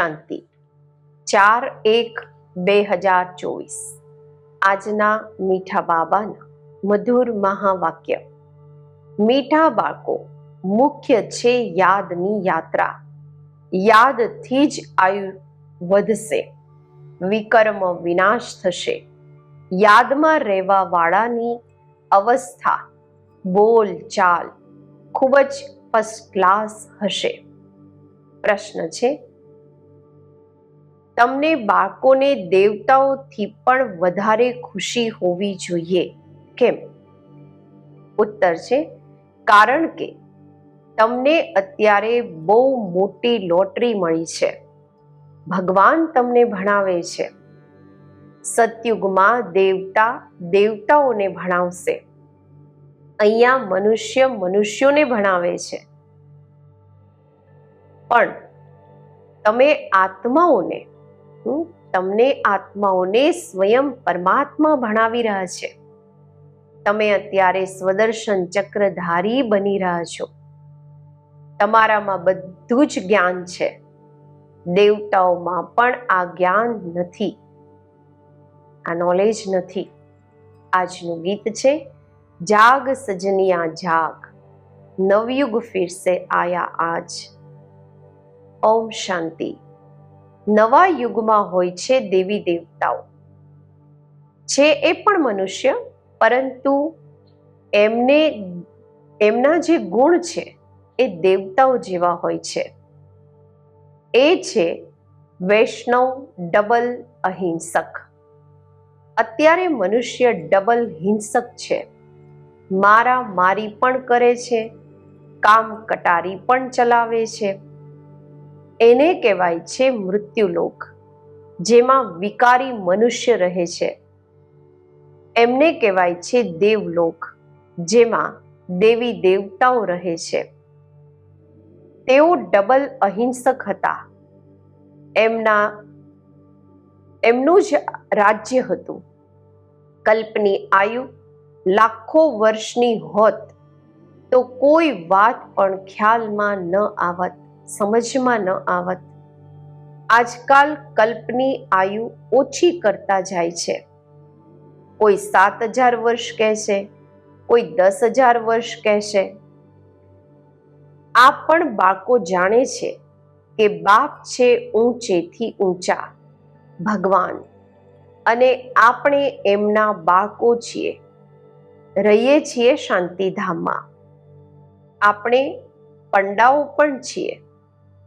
શાંતિ. ચાર એક બે હજાર ચોવીસ. આજના મીઠા બાબાના મધુર મહાવાક્ય. મીઠા બાળકો, મુખ્ય છે યાદની યાત્રા. યાદથી જ આયુ વધશે. વિકર્મ વિનાશ થશે. યાદમાં રહેવા વાળાની અવસ્થા, બોલ ચાલ, ખૂબ જ ફર્સ્ટ ક્લાસ હશે. પ્રશ્ન છે તમને બાળકોને દેવતાઓથી પણ વધારે ખુશી હોવી જોઈએ. કેમ? ઉત્તર છે, કારણ કે તમને અત્યારે બહુ મોટી લોટરી મળી છે. ભગવાન તમને ભણાવે છે. સતયુગમાં દેવતા દેવતાઓને ભણાવશે. અહીંયા મનુષ્ય મનુષ્યોને ભણાવે છે. પણ તમે આત્માઓને તમને આત્માઓને સ્વયં પરમાત્મા ભણાવી રહ્યા છે. તમે અત્યારે સ્વદર્શન ચક્રધારી બની રહ્યા છો. તમારામાં બધું જ જ્ઞાન છે. દેવતાઓમાં પણ આ જ્ઞાન નથી. આ નોલેજ નથી. આજનું ગીત છે, જાગ સજનિયા જાગ. નવયુગ ફિરસે આયા આજ. ઓમ શાંતિ. નવા યુગમાં હોય છે દેવી દેવતાઓ. છે એ પણ મનુષ્ય, પરંતુ એમને, એમના જે ગુણ છે, એ દેવતાઓ જેવા હોય છે. એ છે વૈષ્ણવ ડબલ અહિંસક. અત્યારે મનુષ્ય ડબલ હિંસક છે. મારા મારી પણ કરે છે, કામ કટારી પણ ચલાવે છે. એને કહેવાય છે મૃત્યુલોક, જેમાં વિકારી મનુષ્ય રહે છે. એમને કહેવાય છે દેવલોક, જેમાં દેવી દેવતાઓ રહે છે. તેઓ ડબલ અહિંસક હતા. એમના, એમનું જ રાજ્ય હતું. કલ્પની આયુ, લાખો વર્ષની હોત તો કોઈ વાત પણ ખ્યાલમાં ન આવત. સમજમાં ન આવત. આજકાલ કલ્પની આયુ ઓછી કરતા જાય છે. કોઈ સાત હજાર વર્ષ કહેશે, કોઈ દસ હજાર વર્ષ કહેશે. આ પણ બાળકો જાણે છે કે બાપ છે ઊંચેથી ઊંચા, ભગવાન. અને આપણે એમના બાળકો છીએ. રહીએ છીએ શાંતિધામમાં. આપણે પંડાઓ પણ છીએ.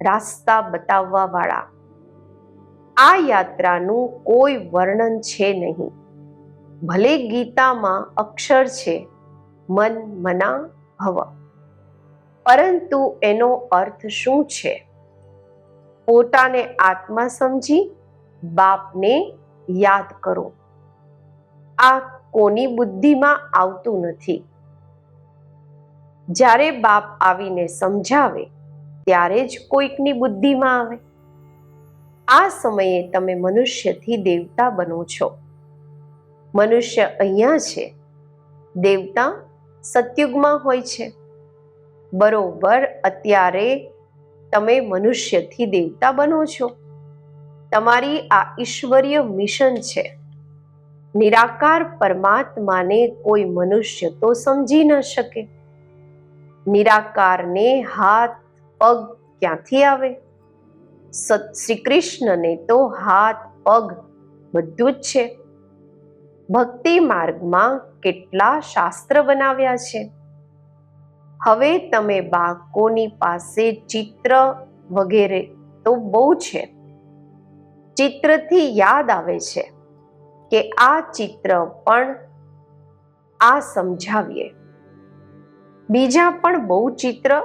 રાસ્તા બતાવવા વાળા આ યાત્રાનું કોઈ વર્ણન છે નહીં. ભલે ગીતામાં અક્ષર છે, મન મના ભવ. પરંતુ એનો અર્થ શું છે? પોતાને આત્મા સમજી, બાપને યાદ કરો. આ કોની બુદ્ધિમાં આવતું નથી. જ્યારે બાપ આવીને સમજાવે ત્યારે જ કોઈકની બુદ્ધિમાં આવે. આ સમયે તમે મનુષ્યથી દેવતા બનો છો. મનુષ્ય અહીંયા છે. દેવતા સતયુગમાં હોય છે. બરોબર, અત્યારે તમે મનુષ્યથી દેવતા બનો છો. તમારી આ ઈશ્વરીય મિશન છે. નિરાકાર પરમાત્માને કોઈ મનુષ્ય તો સમજી ન શકે. નિરાકારને હાથ પગ ક્યાંથી આવે? શ્રી કૃષ્ણને તો હાથ, પગ બધું જ છે. ભક્તિ માર્ગમાં કેટલા શાસ્ત્ર બનાવ્યા છે. હવે તમે બાળકોની પાસે ચિત્ર વગેરે તો બહુ છે. ચિત્રથી યાદ આવે છે કે આ ચિત્ર પણ આ સમજાવીએ. બીજા પણ બહુ ચિત્ર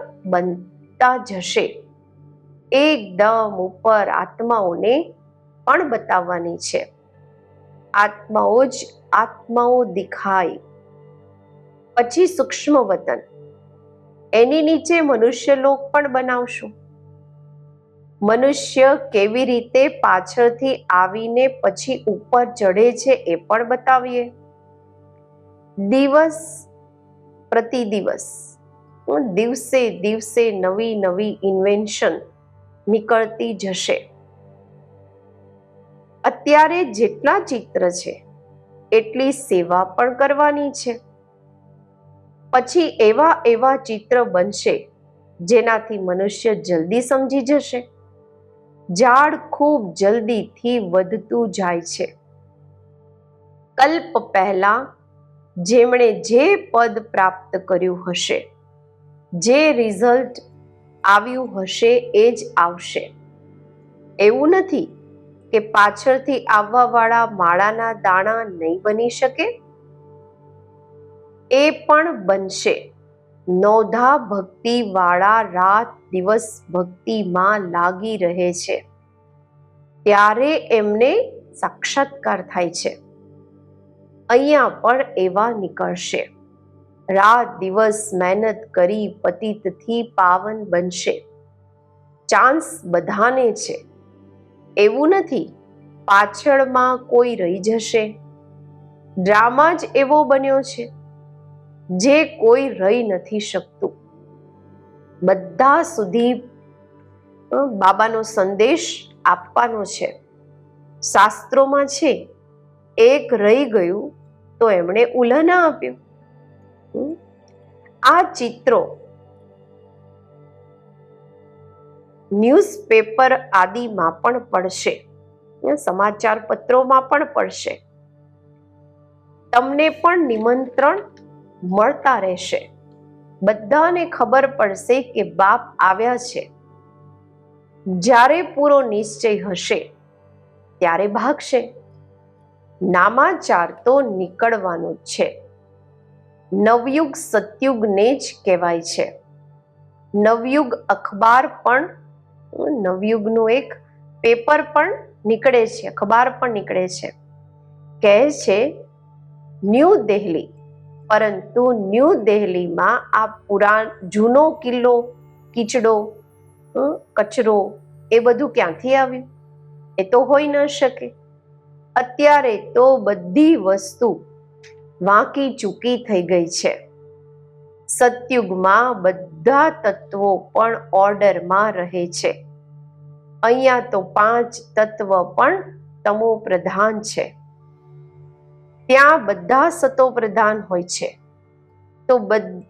બનતા જશે. એકદમ ઉપર આત્માઓને પણ બતાવવાની છે. આત્માઓ જ આત્માઓ દેખાય. પછી સૂક્ષ્મ વતન. એની નીચે મનુષ્ય લોક પણ બનાવશું. મનુષ્ય કેવી રીતે પાછળથી આવીને પછી ઉપર ચડે છે એ પણ બતાવીએ. દિવસ પ્રતિ દિવસ દિવસે દિવસે નવી નવી ઇન્વેન્શન નીકળતી જશે. અત્યારે જેટલા ચિત્ર છે, એટલી સેવા પણ કરવાની છે. પછી એવા એવા ચિત્ર બનશે, જેનાથી મનુષ્ય જલ્દી સમજી જશે. ઝાડ ખૂબ જલ્દીથી વધતું જાય છે. કલ્પ પહેલા જેમણે જે પદ પ્રાપ્ત કર્યું હશે જે રિઝલ્ટ આવ્યું હશે એ જ આવશે. એવું નથી કે પાછળથી આવવાવાળા માળાના દાણા નહીં બની શકે? એ પણ બનશે. નોધા ભક્તિ વાળા રાત દિવસ ભક્તિમાં લાગી રહે છે. ત્યારે એમને સાક્ષાત્કાર થાય છે. અહીંયા પણ એવા નીકળશે. રાત દિવસ મહેનત કરી પતિતથી પાવન બનશે. ચાન્સ બધાને છે. એવું નથી, પાછળમાં કોઈ રહી જશે. ડ્રામા જ એવો બન્યો છે, જે કોઈ રહી નથી શકતું. બધા સુધી બાબાનો સંદેશ આપવાનો છે. શાસ્ત્રોમાં છે, એક રહી ગયું તો એમણે ઉલ્હના આપ્યું? આ ચિત્રો ન્યૂઝપેપર આદિમાં પણ પડશે. સમાચાર પત્રોમાં પણ પડશે. તમને પણ નિમંત્રણ મળતા રહેશે. બધાને ખબર પડશે કે બાપ આવ્યા છે. જ્યારે પૂરો નિશ્ચય હશે, ત્યારે ભાગશે. નામાચાર તો નીકળવાનો છે. નવયુગ સતયુગને જ કહેવાય છે. નવયુગ અખબાર પણ નવયુગનું એક પેપર પણ નીકળે છે, અખબાર પણ નીકળે છે. કહે છે, ન્યૂ દિલ્હી પરંતુ ન્યૂ દિલ્હીમાં આ પુરાણ, જૂનો કિલ્લો, કીચડો કચરો એ બધું ક્યાંથી આવ્યું? એ તો હોઈ ન શકે. અત્યારે તો બધી વસ્તુ વાંકી ચૂકી થઈ ગઈ છે. સતયુગમાં બધા તત્વો પણ ઓર્ડરમાં રહે છે. અહીંયા તો પાંચ તત્વ પણ તમો પ્રધાન છે. ત્યાં બધા સતો પ્રધાન હોય છે. તો બધ-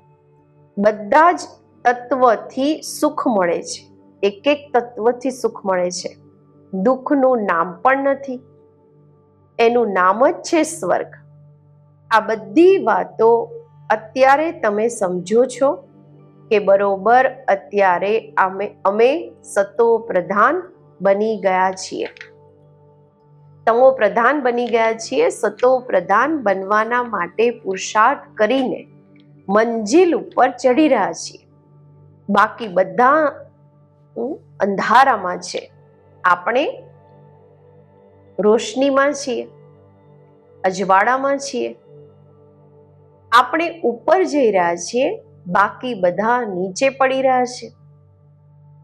જ તત્વથી સુખ મળે છે. એક એક તત્વથી સુખ મળે છે. દુઃખનું નામ પણ નથી. એનું નામ જ છે સ્વર્ગ. આ બધી વાતો અત્યારે તમે સમજો છો કે બરોબર અત્યારે અમે અમે સતો પ્રધાન બની ગયા છીએ. તમો પ્રધાન બની ગયા છીએ સતો પ્રધાન બનવાના માટે પુરુષાર્થ કરીને મંજિલ ઉપર ચડી રહ્યા છીએ. બાકી બધા અંધારામાં છે. આપણે રોશનીમાં છીએ, અજવાળામાં છીએ આપણે ઉપર જઈ રહ્યા છીએ, બાકી બધા નીચે પડી રહ્યા છે.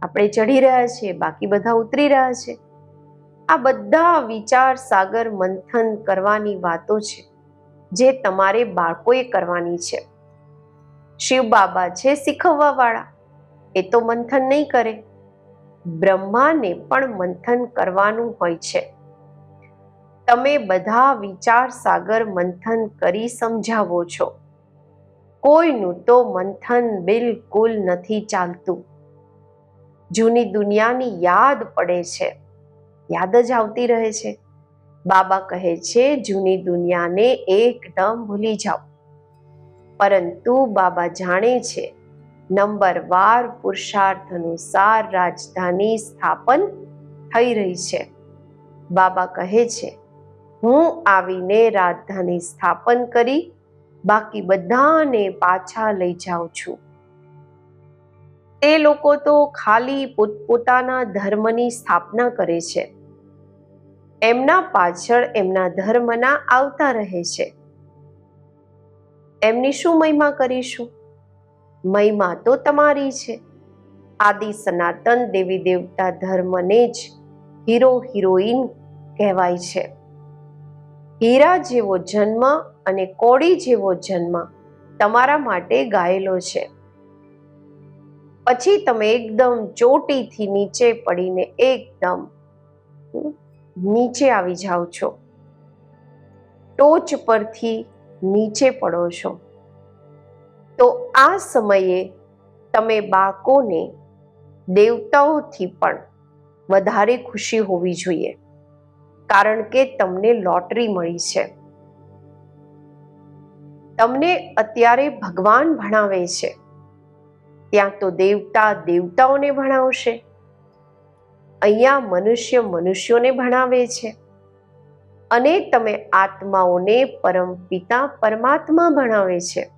આપણે ચડી રહ્યા છીએ, બાકી બધા ઉતરી રહ્યા છે. આ બધા વિચાર સાગર મંથન કરવાની વાતો છે, જે તમારે બાળકોએ કરવાની છે. શિવ બાબા છે શીખવવા વાળા એ તો મંથન નહીં કરે. બ્રહ્માને પણ મંથન કરવાનું હોય છે. તમે બધા વિચાર સાગર મંથન કરી સમજાવો છો. કોઈનું તો મંથન બિલકુલ નથી ચાલતું. જૂની દુનિયાની યાદ પડે છે. યાદ જ આવતી રહે છે. બાબા કહે છે, જૂની દુનિયાને એકદમ ભૂલી જાઓ. પરંતુ બાબા જાણે છે, નંબર વાર પુરુષાર્થ અનુસાર રાજધાની સ્થાપન થઈ રહી છે. બાબા કહે છે, હું આવીને રાજધાની સ્થાપન કરી બાકી બધાને પાછા લઈ જાઉં છું. તે લોકો તો ખાલી પોતપોતાના ધર્મની સ્થાપના કરે છે. એમના પાછળ એમના ધર્મના આવતા રહે છે. એમની શું મહિમા કરીશું? મહિમા તો તમારી છે. આદિ સનાતન દેવી દેવતા ધર્મને જ હીરો હિરોઈન કહેવાય છે. હીરા જેવો જન્મ અને કોડી જેવો જન્મ તમારા માટે ગાયેલો છે. પછી તમે એકદમ ચોટીથી નીચે પડીને એકદમ નીચે આવી જાઓ છો. ટોચ પરથી નીચે પડો છો. તો આ સમયે તમે બાકોને દેવતાઓથી પણ વધારે ખુશી હોવી જોઈએ. કારણ કે તમને લોટરી મળી છે. તમને અત્યારે ભગવાન ભણાવે છે. ત્યાં તો દેવતા દેવતાઓને ભણાવશે. અહીંયા મનુષ્ય મનુષ્યોને ભણાવે છે. અને તમે આત્માઓને પરમ પિતા પરમાત્મા ભણાવે છે.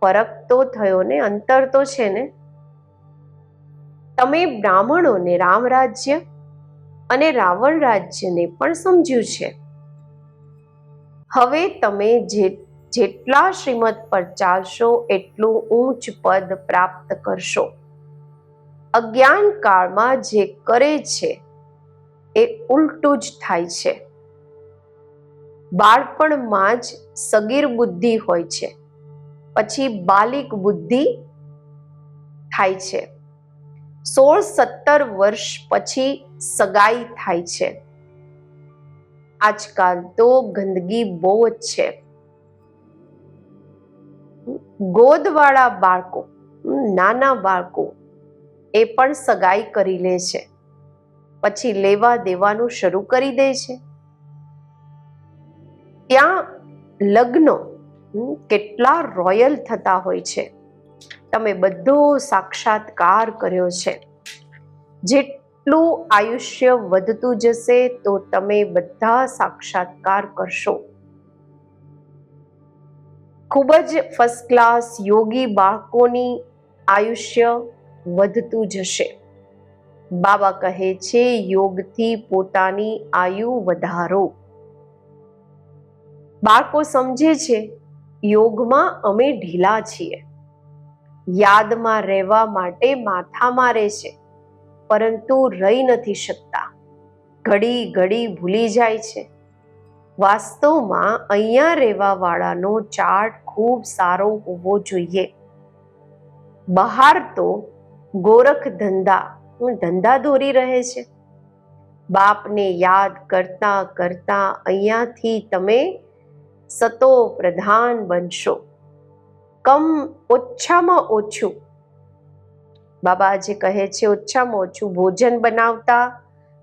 ફરક તો થયો ને, અંતર તો છે ને? તમે બ્રાહ્મણોને રામ રાજ્ય અને રાવણ રાજ્યને પણ સમજ્યું છે. હવે તમે જે, જેટલા શ્રીમત પર ચાલશો એટલું ઊંચ પદ પ્રાપ્ત કરશો. અજ્ઞાન કાળમાં જે કરે છે, એ ઉલટું જ થાય છે. બાળપણમાં જ સગીર બુદ્ધિ હોય છે, પછી બાલિક બુદ્ધિ થાય છે. સોળ સત્તર વર્ષ પછી સગાઈ થાય છે. આજકાલ તો ગંદકી બહુ જ છે. ગોદવાળા બાળકો, નાના બાળકો એ પણ સગાઈ કરી લે છે. પછી લેવા દેવાનું શરૂ કરી દે છે. ત્યાં લગ્નો કેટલા રોયલ થતા હોય છે. તમે બધો સાક્ષાત્કાર કર્યો છે. જેટલું આયુષ્ય વધતું જશે તો તમે બધા સાક્ષાત્કાર કરશો. ખૂબ જ ફર્સ્ટ ક્લાસ યોગી બાળકોની આયુષ્ય વધતું જશે. બાબા કહે છે, યોગથી પોતાની આયુ વધારો. બાળકો સમજે છે, યોગમાં અમે ઢીલા છીએ. યાદમાં રહેવા માટે માથા મારે છે. પરંતુ રહી નથી શકતા. ઘડી ઘડી ભૂલી જાય છે. વાસ્તવમાં અહીંયા રહેવા વાળાનો ચાર્ટ ખૂબ સારો હોવો જોઈએ. બહાર તો ગોરખ ધંધા ધંધા દોરી રહે છે. બાપને યાદ કરતા કરતા અહીંયાથી તમે સતો પ્રધાન બનશો. કમ ઓછામાં ઓછું બાબા જે કહે છે, ઓછામાં ઓછું ભોજન બનાવતા,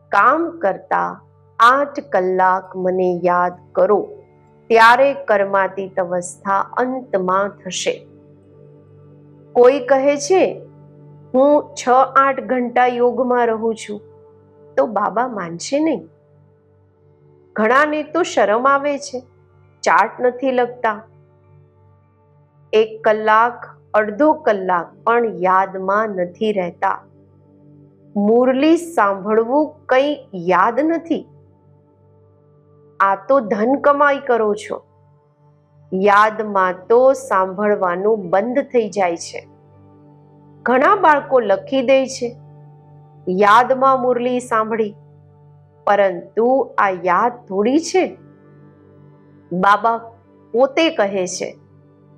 કામ કરતા આઠ કલાક મને યાદ કરો. ત્યારે કર્માતીત અવસ્થા અંતમાં થશે. કોઈ કહે છે, હું છ આઠ ઘંટા યોગમાં રહું છું. તો બાબા માનશે નહીં. ઘણાને તો શરમ આવે છે ચાર્ટ નથી લગતા. એક કલાક અડધો કલાક પણ યાદમાં નથી રહેતા. મુરલી સાંભળવું કંઈ યાદ નથી. આ તો ધન કમાઈ કરો છો. યાદમાં તો સાંભળવાનું બંધ થઈ જાય છે. ઘણા બાળકો લખી દે છે, યાદમાં મુરલી સાંભળી, પરંતુ આ યાદ થોડી છે. બાબા પોતે કહે છે,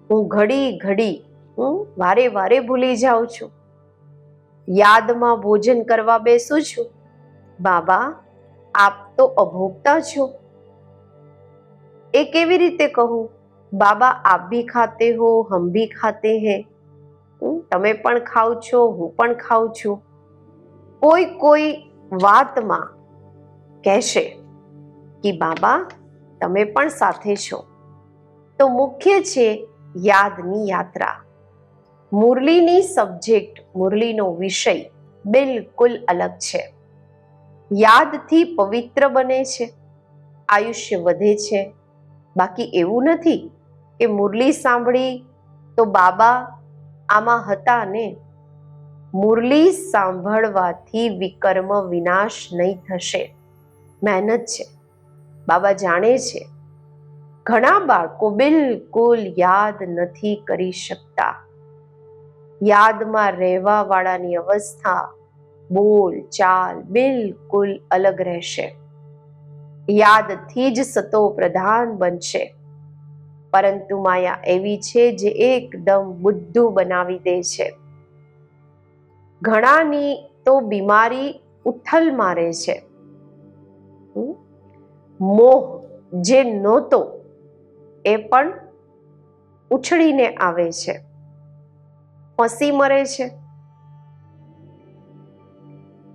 હું ઘડી ઘડી હું વારે વારે ભૂલી જાઉં છું. યાદમાં ભોજન કરવા બેસું છું. બાબા, આપ તો અભોગતા છો. એ કેવી રીતે કહું? બાબા, આપ ભી ખાતે હો, હમ ભી ખાતે હે. તમે પણ ખાવ છો, હું પણ ખાઉં છું. કોઈ કોઈ વાતમાં કહેશે કે, બાબા, તમે પણ સાથે છો. તો મુખ્ય છે યાદની યાત્રા. મુરલીની સબ્જેક્ટ મુરલીનો વિષય બિલકુલ અલગ છે. યાદથી પવિત્ર બને છે, આયુષ્ય વધે છે. બાકી એવું નથી કે મુરલી સાંભળી તો બાબા આમાં હતા ને. મુરલી સાંભળવાથી વિકર્મ વિનાશ નહીં થશે. મહેનત છે. બાબા જાણે છે. ઘણા બાળકો બિલકુલ યાદ નથી કરી શકતા. યાદમાં રહેવા વાળાની અવસ્થા બોલ, ચાલ બિલકુલ અલગ રહેશે. યાદથી જ સતો પ્રધાન બનશે. પરંતુ માયા એવી છે જે એકદમ બુદ્ધુ બનાવી દે છે. ઘણાની તો બીમારી ઉથલ મારે છે? મોહ જે નહોતો એ પણ ઉછળીને આવે છે. ફસી મરે છે.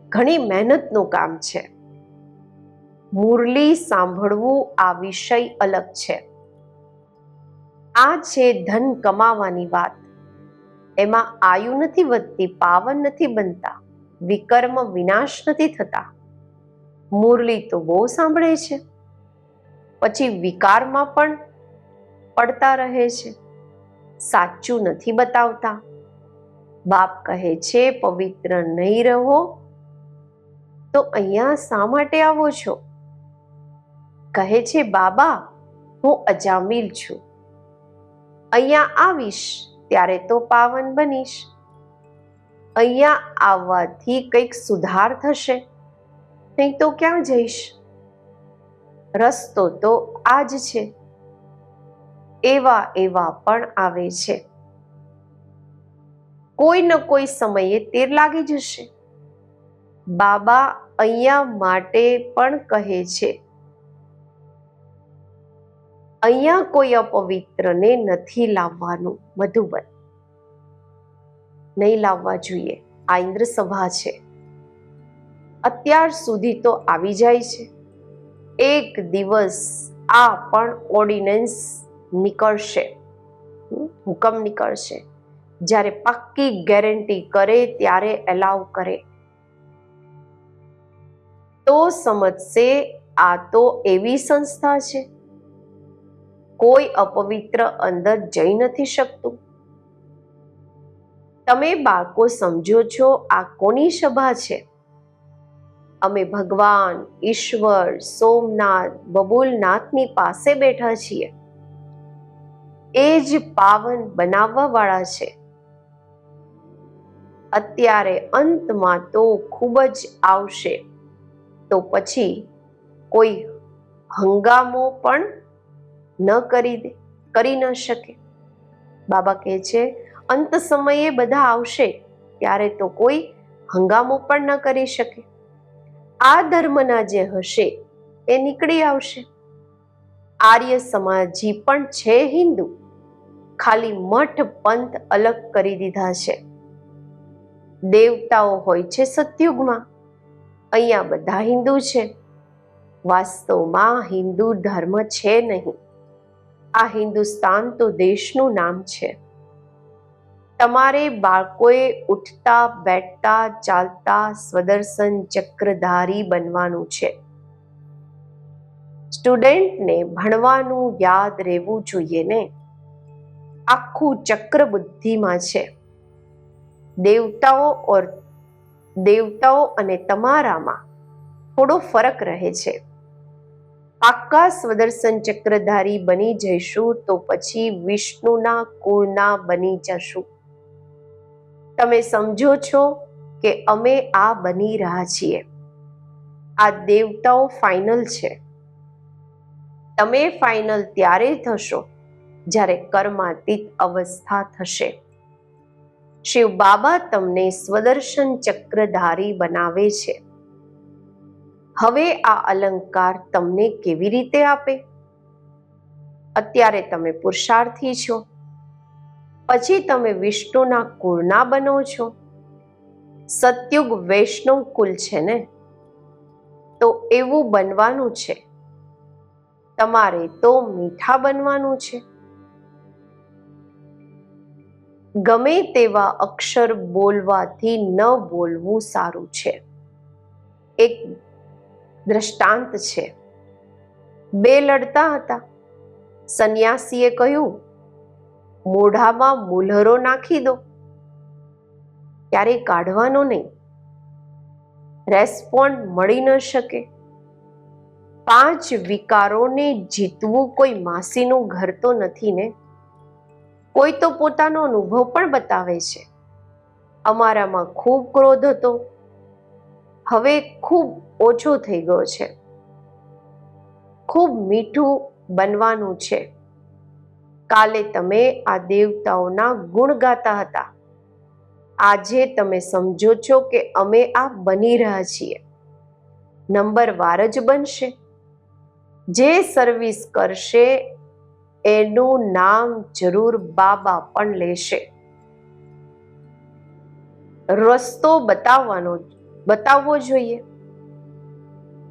ઘણી મહેનતનું કામ છે. મુરલી સાંભળવું આ વિષય અલગ છે. આ છે ધન કમાવાની વાત. એમાં આયુ નથી વધતી, પાવન નથી બનતા, વિકર્મ વિનાશ નથી થતા. મુરલી તો બહુ સાંભળે છે. પછી વિકારમાં પણ પડતા રહે છે. સાચું નથી બતાવતા. બાપ કહે છે, પવિત્ર નહીં રહો. તો અહીંયા શા માટે આવો છો? કહે છે, બાબા, હું અજામિલ છું. અહીંયા આવીશ, ત્યારે તો પાવન બનીશ. અહીંયા આવવાથી કંઈક સુધાર થશે, નહીં તો ક્યાં જઈશ? રસ્તો તો આ જ છે. એવા એવા પણ આવે છે. કોઈ ન કોઈ સમયે તેર લાગી જશે. બાબા અહીંયા માટે પણ કહે છે, અહીંયા કોઈ અપવિત્રને નથી લાવવાનું, મધુબન. નહીં લાવવા જોઈએ. આ ઇન્દ્ર સભા છે. અત્યાર સુધી તો આવી જાય છે. એક દિવસ આ પણ ઓર્ડિનન્સ નીકળશે. હુકમ નીકળશે. જ્યારે પાક્કી ગેરંટી કરે ત્યારે એલાવ કરે. તો સમજશે, આ તો એવી સંસ્થા છે. કોઈ અપવિત્ર અંદર જઈ નથી શકતું. તમે બાળકો સમજો છો, આ કોની સભા છે? અમે ભગવાન, ઈશ્વર, સોમનાથ, બબુલનાથની પાસે બેઠા છીએ. એ જ પાવન બનાવવા વાળા છે. અત્યારે અંતમાં તો ખૂબ જ આવશે. તો પછી કોઈ હંગામો પણ ન કરી દે, કરી ન શકે. બાબા કહે છે, અંત સમયે બધા આવશે, ત્યારે તો કોઈ હંગામો પણ ન કરી શકે. આ ધર્મના જે હશે, એ નીકળી આવશે. આર્ય સમાજી પણ છે હિન્દુ. ખાલી મઠ પંથ અલગ કરી દીધા છે. દેવતાઓ હોય છે સતયુગમાં. અહીંયા બધા હિન્દુ છે. વાસ્તવમાં હિન્દુ ધર્મ છે નહીં. આ હિન્દુસ્તાન તો દેશનું નામ છે. તમારે બાળકોએ ઉઠતા, બેઠતા, ચાલતા સ્વદર્શન ચક્રધારી બનવાનું છે. સ્ટુડન્ટને ભણવાનું યાદ રહેવું જોઈએ ને? આખું ચક્ર બુદ્ધિમાં છે. દેવતાઓ ઓર દેવતાઓ અને તમારામાં થોડો ફરક રહે છે. પાક્કા સ્વદર્શન ચક્રધારી બની જઈશું તો પછી વિષ્ણુના કુળના બની જશું. તમે સમજો છો કે અમે આ બની રહ્યા છીએ. આ દેવતાઓ ફાઇનલ છે. તમે ફાઇનલ ત્યારે થશો જ્યારે કર્માતીત અવસ્થા થશે. શિવ બાબા તમને સ્વદર્શન ચક્રધારી બનાવે છે. હવે આ અલંકાર તમને કેવી રીતે આપે? અત્યારે તમે પુરુષાર્થી છો. પછી તમે વિષ્ણુના કુળના બનો છો. સતયુગ વૈષ્ણવ કુલ છે ને? તો એવું બનવાનું છે. તમારે તો મીઠા બનવાનું છે. ગમે તેવા અક્ષર બોલવાથી ન બોલવું સારું છે. એક દ્રષ્ટાંત છે. બે લડતા હતા. સંન્યાસીએ કહ્યું, મોઢામાં મુલહરો નાખી દો. ત્યારે કાઢવાનો નહીં. રેસ્પોન્ડ મળી ન શકે. પાંચ વિકારોને જીતવું કોઈ માસીનું ઘર તો નથી ને? કોઈ તો પોતાનો અનુભવ પણ બતાવે છે. અમારામાં ખૂબ ક્રોધ હતો. હવે ખૂબ ઓછો થઈ ગયો છે. ખૂબ મીઠું બનવાનું છે. કાલે તમે આ દેવતાઓના ગુણ ગાતા હતા. આજે તમે સમજો છો કે અમે આ બની રહ્યા છીએ. નંબર વાર જ બનશે. જે સર્વિસ કરશે એનું નામ જરૂર બાબા પણ લેશે. રસ્તો બતાવવાનો, બતાવવો જોઈએ.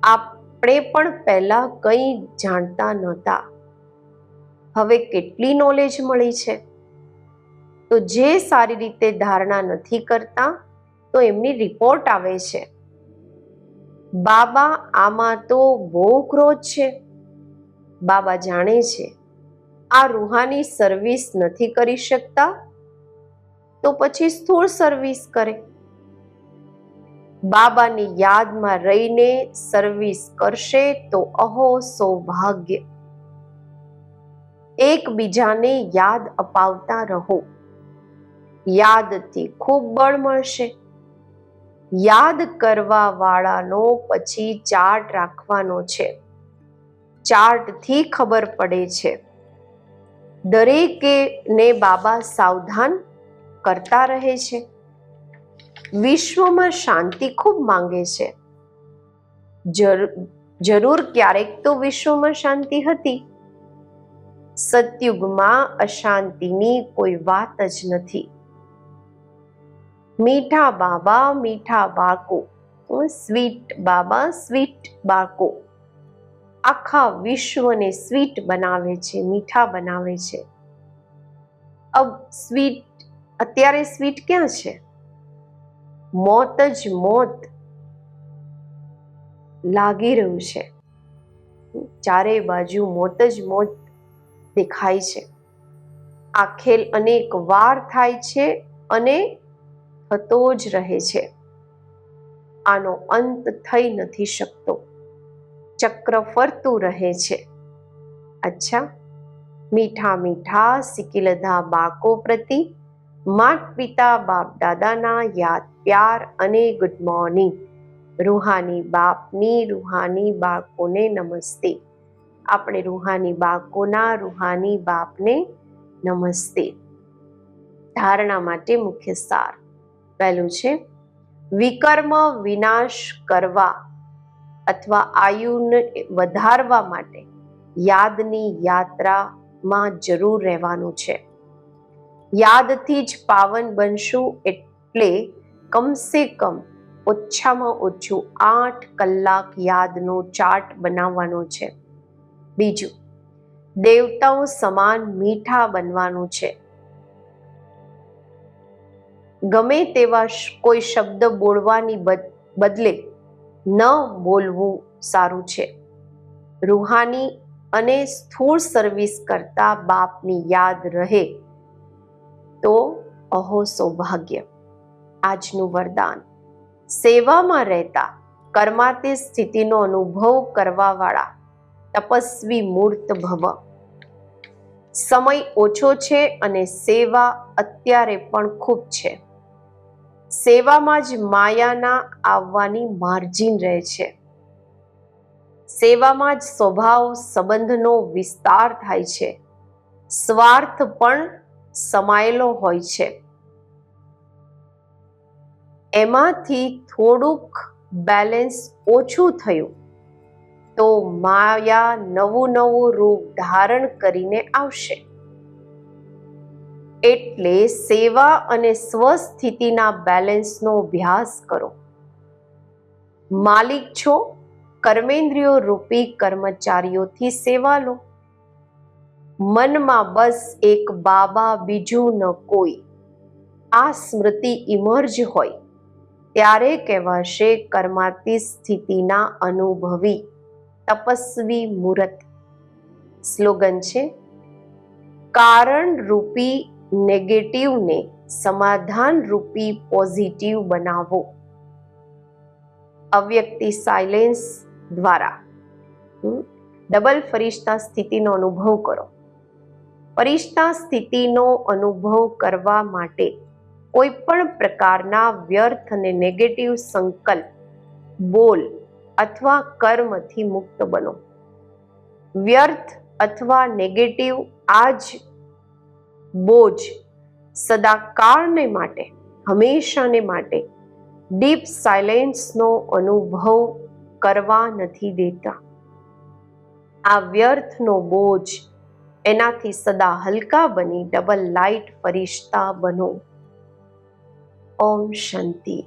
આપણે પણ પહેલા કંઈ જાણતા નહોતા. હવે કેટલી નોલેજ મળી છે? તો જે સારી રીતે ધારણા નથી કરતા, તો એમની રિપોર્ટ આવે છે. બાબા આમાં તો બહુ ક્રોધ છે. બાબા જાણે છે. આ રૂહાની સર્વિસ નથી કરી શકતા? તો પછી સ્થૂળ સર્વિસ કરે. બાબાની યાદમાં રહીને સર્વિસ કરશે તો અહો સૌભાગ્ય. એકબીજાને યાદ અપાવતા રહો. યાદથી ખૂબ બળ મળશે. યાદ કરવા વાળાનો પછી ચાર્ટ રાખવાનો છે. ચાર્ટથી ખબર પડે છે. દરેકે ને બાબા સાવધાન કરતા રહે છે. વિશ્વમાં શાંતિ ખૂબ માંગે છે. જરૂર ક્યારેક તો વિશ્વમાં શાંતિ હતી. સતયુગમાં અશાંતિની કોઈ વાત જ નથી. મીઠા બાબા મીઠા બાળકો સ્વીટ બાબા સ્વીટ બાળકો આખા વિશ્વને સ્વીટ બનાવે છે, મીઠા બનાવે છે. અબ સ્વીટ, અત્યારે સ્વીટ ક્યાં છે? મોત જ મોત લાગી રહ્યું છે. ચારે બાજુ મોત જ મોત દેખાય છે. આ ખેલ અનેક વાર થાય છે અને થતો જ રહે છે. આનો અંત થઈ નથી શકતો. ચક્ર ફરતું રહે છે. અચ્છા, મીઠા મીઠા સિકિલધા બાળકો પ્રતિ માત પિતા, બાપ દાદાના યાદ, પ્યાર અને ગુડ મોર્નિંગ રૂહાની બાપની રૂહાની બાળકોને નમસ્તે. આપણે રૂહાની બાળકોના રૂહાની બાપને નમસ્તે. ધારણા માટે મુખ્ય સાર. પહેલું છે, વિકર્મ વિનાશ કરવા. અથવા આયુને વધારવા માટે યાદની યાત્રામાં જરૂર રહેવાનું છે. યાદથી જ પાવન બનશું એટલે કમસે કમ ઓછામાં ઓછું આઠ કલાક યાદનો ચાર્ટ બનાવવાનો છે. બીજું, દેવતાઓ સમાન મીઠા બનવાનું છે. ગમે તેવા કોઈ શબ્દ બોલવાની બદલે ન બોલવું સારું છે. રૂહાની અને સ્થૂળ સર્વિસ કરતા બાપની યાદ રહે તો અહો સૌભાગ્ય. આજનું વરદાન. સેવામાં રહેતા, કર્માતે સ્થિતિનો અનુભવ કરવાવાળા તપસ્વી મૂર્ત ભવ. સમય ઓછો છે અને સેવા અત્યારે પણ ખૂબ છે. સેવામાં જ માયાના આવવાની માર્જિન રહે છે. સેવામાં જ સ્વભાવ, સંબંધનો વિસ્તાર થાય છે. સ્વાર્થ પણ સમાયેલો હોય છે. એમાંથી થોડુંક બેલેન્સ ઓછું થયું તો માયા નવું નવું રૂપ ધારણ કરીને આવશે. એટલે સેવા અને સ્વસ્થિતિના બેલેન્સનો અભ્યાસ કરો. માલિક છો, કર્મેન્દ્રિયો રૂપી કર્મચારીઓથી સેવા લો. મનમાં બસ એક બાબા, બીજું ન કોઈ. આ સ્મૃતિ ઇમર્જ હોય. ત્યારે કહેવાશે કર્માતી સ્થિતિના અનુભવી, તપસ્વી મૂર્ત સ્લોગન છે, કારણ રૂપી નેગેટિવને સમાધાન રૂપી પોઝિટિવ બનાવો. અવ્યક્તિ સાયલેન્સ દ્વારા. ડબલ ફરિશ્તા સ્થિતિનો અનુભવ કરો. ફરિશ્તા સ્થિતિનો અનુભવ કરવા માટે કોઈ પણ પ્રકારના વ્યર્થ અને નેગેટિવ સંકલ્પ, બોલ અથવા કર્મથી મુક્ત બનો. વ્યર્થ અથવા નેગેટિવ આજ બોજ સદાકાળને માટે, હંમેશાને માટે, ડીપ સાયલેન્સનો અનુભવ કરવા નથી દેતા. આ વ્યર્થનો બોજ એનાથી સદા હલકા બની ડબલ લાઇટ ફરિશ્તા બનો. ઓમ શાંતિ.